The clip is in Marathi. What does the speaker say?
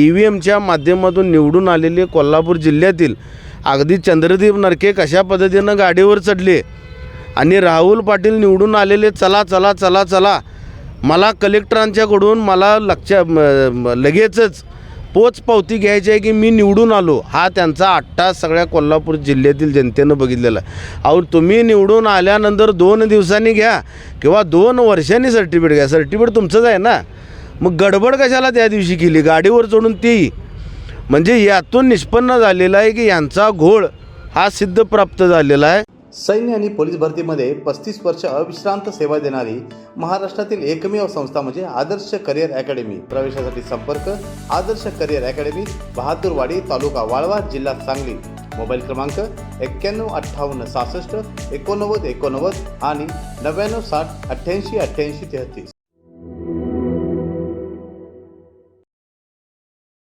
ई व्ही एमच्या माध्यमातून निवडून आलेले कोल्हापूर जिल्ह्यातील अगदी चंद्रदीप नरके कशा पद्धतीनं गाडीवर चढले? आणि राहुल पाटील निवडून आलेले चला चला चला चला. मला कलेक्टरांच्याकडून मला लक्ष लगेचच पोच पावती घ्यायची आहे की मी निवडून आलो हा त्यांचा आट्टा सगळ्या कोल्हापूर जिल्ह्यातील जनतेनं बघितलेला आहे. अहो तुम्ही निवडून आल्यानंतर दोन दिवसांनी घ्या किंवा दोन वर्षांनी सर्टिफिकेट घ्या. सर्टिफिकेट तुमचंच आहे ना? मग गडबड कशाला त्या दिवशी केली? गाडीवर चढून ती. म्हणजे यातून निष्पन्न झालेलं आहे की यांचा घोळ हा सिद्ध प्राप्त झालेला आहे. सैन्य आणि पोलीस भरतीमध्ये पस्तीस वर्ष अविश्रांत सेवा देणारी महाराष्ट्रातील एकमेव संस्था म्हणजे आदर्श करिअर अकॅडमी. प्रवेशासाठी संपर्क आदर्श करिअर अकॅडमी बहादूरवाडी तालुका वाळवा जिल्हा सांगली. मोबाईल क्रमांक एक्क्याण्णव अठ्ठावन्न सहासष्ट एकोणनव्वद एकोणनव्वद आणि नव्याण्णव साठ अठ्ठ्याऐंशी अठ्ठ्याऐंशी तेहतीस.